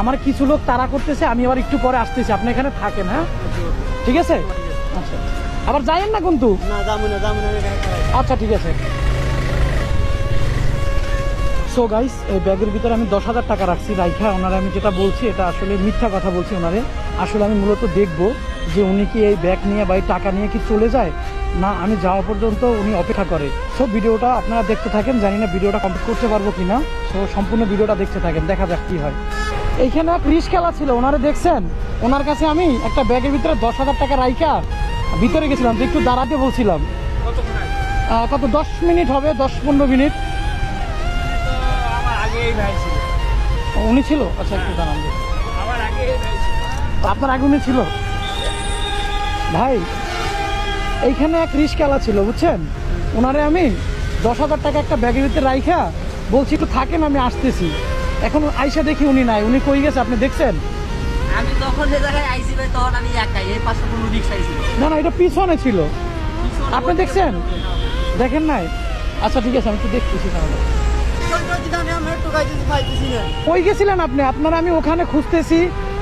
আমার কিছু লোক তাড়া করতেছে আমি আবার একটু পরে আসতেছি। আপনি এখানে থাকেন হ্যাঁ? ঠিক আছে? আচ্ছা। আবার যাইয়েন না কিন্তু। আচ্ছা ঠিক আছে। সো গাইস এই ব্যাগের ভিতরে আমি দশ হাজার টাকা রাখছি। রাইখা ওনারা আমি যেটা বলছি এটা আসলে মিথ্যা কথা বলছি ওনারে। আসলে আমি মূলত দেখব যে উনি কি এই ব্যাগ নিয়ে বা এই টাকা নিয়ে কি চলে যায় না আমি যাওয়া পর্যন্ত উনি অপেক্ষা করে। সো ভিডিওটা আপনারা দেখতে থাকেন জানি না ভিডিওটা কমপ্লিট করতে পারব কি না সো সম্পূর্ণ ভিডিওটা দেখতে থাকেন দেখা যাক কি হয়। এইখানে এক রিস খেলা ছিল, ওনারে দেখছেন? ওনার কাছে আমি একটা ব্যাগের ভিতরে দশ হাজার টাকা রাইখা ভিতরে গেছিলাম একটু দাঁড়াতে বলছিলাম। কত? দশ মিনিট হবে, দশ পনেরো মিনিট। উনি ছিল? আচ্ছা একটু দাঁড়ান। আপনার আগে উনি ছিল? ভাই, এইখানে এক রিস্কালা ছিল, বুঝছেন? ওনারে আমি দশ হাজার টাকা একটা ব্যাগের ভিতরে রাইখা বলছি, একটু থাকেন, আমি আসতেছি। এখন আইসা দেখি উনি নাই। উনি কই গেছে আপনি দেখছেন? আমি তখন যে জায়গায় আইসি ভাই তখন আমি একাই এই পাশে কোনো রিক্সা আইছিল না। না এটা পিছনে ছিল। আপনি দেখছেন? দেখেন নাই? আচ্ছা ঠিক আছে আমি তো দেখতেছি তাহলে। আমি কই গেছিলেন আপনি? আপনারা আমি ওখানে খুঁজতেছি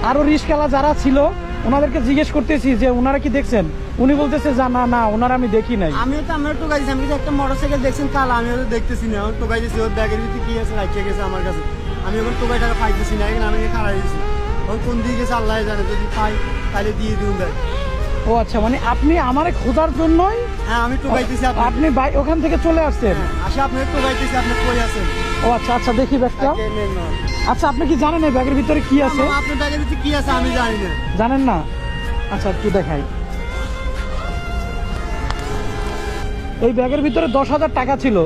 আরও রিস্কালা যারা ছিল ওনাদেরকে জিজ্ঞেস করতেছি যে ওনারা কি দেখছেন? উনি বলতেছে যে না না ওনারা আমি দেখি নাই। আমিও তো আমার একটু গাইছি আমি একটা মোটরসাইকেল দেখছেন কাল আমি তো দেখতেছি না। আমার টোকাই দিয়েছি ওর ব্যাগের ভিতরে কি আছে রাখিয়ে গেছে আমার কাছে। আমি এখন টোকাই টাকা পাইতেছি না এখানে আমি খারাপ দিয়েছি ওর কোন দিকে গেছে আল্লাহ জানে যদি পাই তাহলে দিয়ে দিন ব্যাগ ও আচ্ছা মানে আপনি আমার খোঁজার জন্যই হ্যাঁ আমি টোকাইতেছি আপনি আপনি বাই ওখান থেকে চলে আসছেন? আসে আপনি টোকাইতেছি আপনি কই আছেন? ও আচ্ছা আচ্ছা দেখি ব্যাগটা। তাকে না। আচ্ছা আপনি কি জানেন এই ব্যাগের ভিতরে কি আছে? আপনার ব্যাগের ভিতরে কি আছে আমি জানি না। জানেন না? আচ্ছা একটু দেখাই। এই ব্যাগের ভিতরে দশ হাজার টাকা ছিল।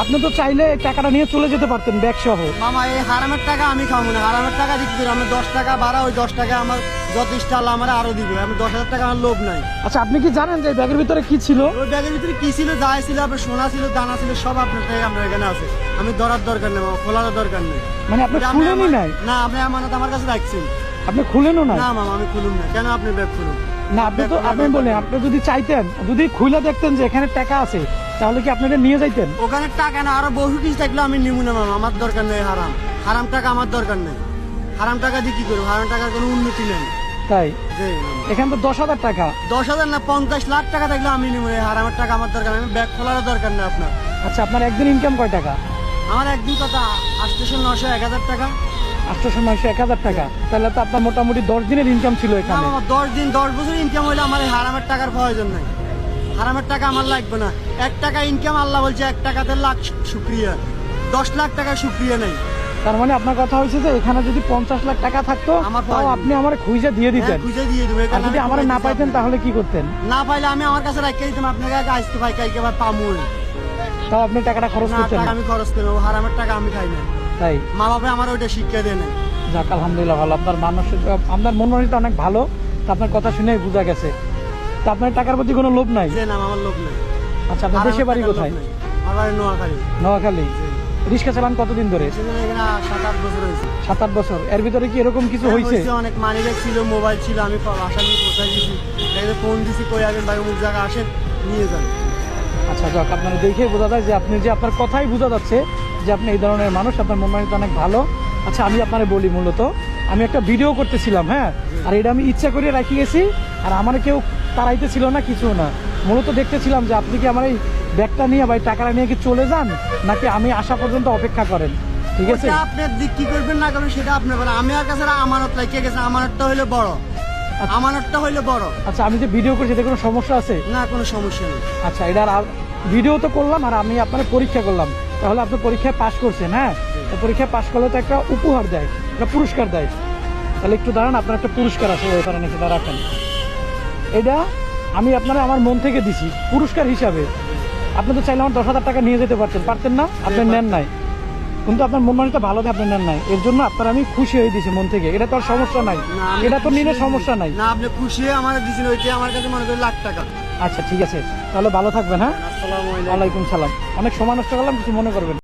আপনি তো চাইলে টাকাটা নিয়ে চলে যেতে পারতেন ব্যাগ সহ মামা এই হারামের টাকা আমি খাব না। হারামের টাকা দিচ্ছি আমি দশ টাকা বাড়া ওই দশ টাকা আমার যত ইষ্ট আল্লাহ আমার আরও দিবে। আমি দশ হাজার টাকা আমার লোভ নাই। আচ্ছা আপনি কি জানেন যে ব্যাগের ভিতরে কি ছিল? ওই ব্যাগের ভিতরে কি ছিল যাই ছিল আপনার সোনা ছিল দানা ছিল সব আপনার থেকে আপনার এখানে আছে। আমি ধরার দরকার নেই মামা খোলার দরকার নেই। মানে আপনি খুলেনই আমার- নাই? না আপনি আমানত আমার কাছে রাখছেন। আপনি খুলেনও নাই? না মামা আমি খুলুন না। কেন আপনি ব্যাগ খুলুন? না আপনি তো আপনি বলেন আপনি যদি চাইতেন যদি খুলে দেখতেন যে এখানে টাকা আছে তাহলে কি আপনাদের নিয়ে যাইতেন? ওখানে টাকা না আরও বহু কিছু থাকলে আমি নিবো না মামা। আমার দরকার নেই হারাম। হারাম টাকা আমার দরকার নেই। হারাম টাকা দিয়ে কি করব? হারাম টাকার কোনো উন্নতি নেই। তাই? এখানে তো দশ হাজার টাকা। দশ হাজার না পঞ্চাশ লাখ টাকা থাকলে আমি নিবো না। হারামের টাকা আমার দরকার নেই। ব্যাগ খোলারও দরকার নেই আপনার। আচ্ছা আপনার একদিন ইনকাম কয় টাকা? আমার একদিন কথা আটশোশো নশো এক হাজার টাকা। আটশোশো নয়শো এক হাজার টাকা। তাহলে তো আপনার মোটামুটি দশ দিনের ইনকাম ছিল এখানে। দশ দিন দশ বছর ইনকাম হইলে আমার এই হারামের টাকার প্রয়োজন নাই। হারামের টাকা আমার লাগবে না। এক টাকা ইনকাম আল্লাহ বলছে এক টাকাতে লাখ শুক্রিয়া। দশ লাখ টাকা শুক্রিয়া নেই। তার মানে আপনার কথা হয়েছে যে এখানে যদি পঞ্চাশ লাখ টাকা থাকতো তাও আপনি আমার খুঁজে দিয়ে দিতেন। হ্যাঁ, খুঁজে দিয়ে দেবো। আর যদি আমার না পাইতেন তাহলে কি করতেন? না পাইলে আমি আমার কাছে রেখে দিতাম আপনার কাছে আসতে ভাই কালকে ভাই পামু তাও আপনি টাকাটা খরচ না করতেন আমি খরচ করি হারামের টাকা আমি খাই না। তাই? মা বাবা আমার ওইটা শিক্ষা দেয় নাই। যাক আলহামদুলিল্লাহ ভালো। আপনার মানসিক আপনার মন অনেক ভালো। তা আপনার কথা শুনেই বোঝা গেছে। তা আপনার টাকার প্রতি কোনো লোভ নাই? যে নাম আমার লোক নেই। আচ্ছা আপনার দেশে বাড়ি কোথায়? আমার বাড়ি নোয়াখালী। নোয়াখালী। রিক্সা চালান কতদিন ধরে? সাত আট বছর হয়েছে। সাত আট বছর। এর ভিতরে কি এরকম কিছু হয়েছে? হয়েছে অনেক। মানি ব্যাগ ছিল মোবাইল ছিল আমি বাসা নিয়ে কোথায় দিয়েছি। ফোন দিছি কই ভাই অমুক আসেন নিয়ে যান। আচ্ছা যাক আপনার দেখে বোঝা যায় যে আপনি যে আপনার কথাই বোঝা যাচ্ছে যে আপনি এই ধরনের মানুষ আপনার মন অনেক ভালো। আচ্ছা আমি আপনারে বলি মূলত আমি একটা ভিডিও করতেছিলাম হ্যাঁ? আর এটা আমি ইচ্ছা করে রাখি গেছি আর আমার কেউ তাড়াইতে ছিল না কিছু না। মূলত দেখতেছিলাম যে আপনি কি আমার এই ব্যাগটা নিয়ে বা এই টাকাটা নিয়ে কি চলে যান নাকি আমি আসা পর্যন্ত অপেক্ষা করেন? ঠিক আছে? আপনি কি করবেন না করবেন সেটা আপনার আমি আর কাছে আমানত লাগিয়ে গেছে আমানতটা হইলে বড়। আচ্ছা। আমানতটা হইলে বড়। আচ্ছা আমি যে ভিডিও করছি এতে কোনো সমস্যা আছে? না কোনো সমস্যা নেই। আচ্ছা আর- ভিডিও তো করলাম আর আমি আপনার পরীক্ষা করলাম। তাহলে আপনি পরীক্ষায় পাশ করছেন হ্যাঁ? তো পরীক্ষায় পাশ করলে তো একটা উপহার দেয় একটা পুরস্কার দেয়। তাহলে একটু দাঁড়ান আপনার একটা পুরস্কার আছে ওই কারণে সেটা রাখেন। এটা আমি আপনারা আমার মন থেকে দিছি পুরস্কার হিসাবে। আপনি তো চাইলে আমার দশ হাজার টাকা নিয়ে যেতে পারতেন। পারতেন না? আপনি নেন নাই। কিন্তু আপনার মন মানসিকতা ভালো আপনি নেন নাই। এর জন্য আপনার আমি খুশি হয়ে দিয়েছি মন থেকে। এটা তো আর সমস্যা নাই। এটা তো নিলে সমস্যা নাই। না আপনি খুশি হয়ে আমার দিয়েছেন ওইটা আমার কাছে মনে করি লাখ টাকা। আচ্ছা ঠিক আছে। তাহলে ভালো থাকবেন হ্যাঁ? আসসালামু আলাইকুম। সালাম। অনেক সময় নষ্ট করলাম কিছু মনে করবেন।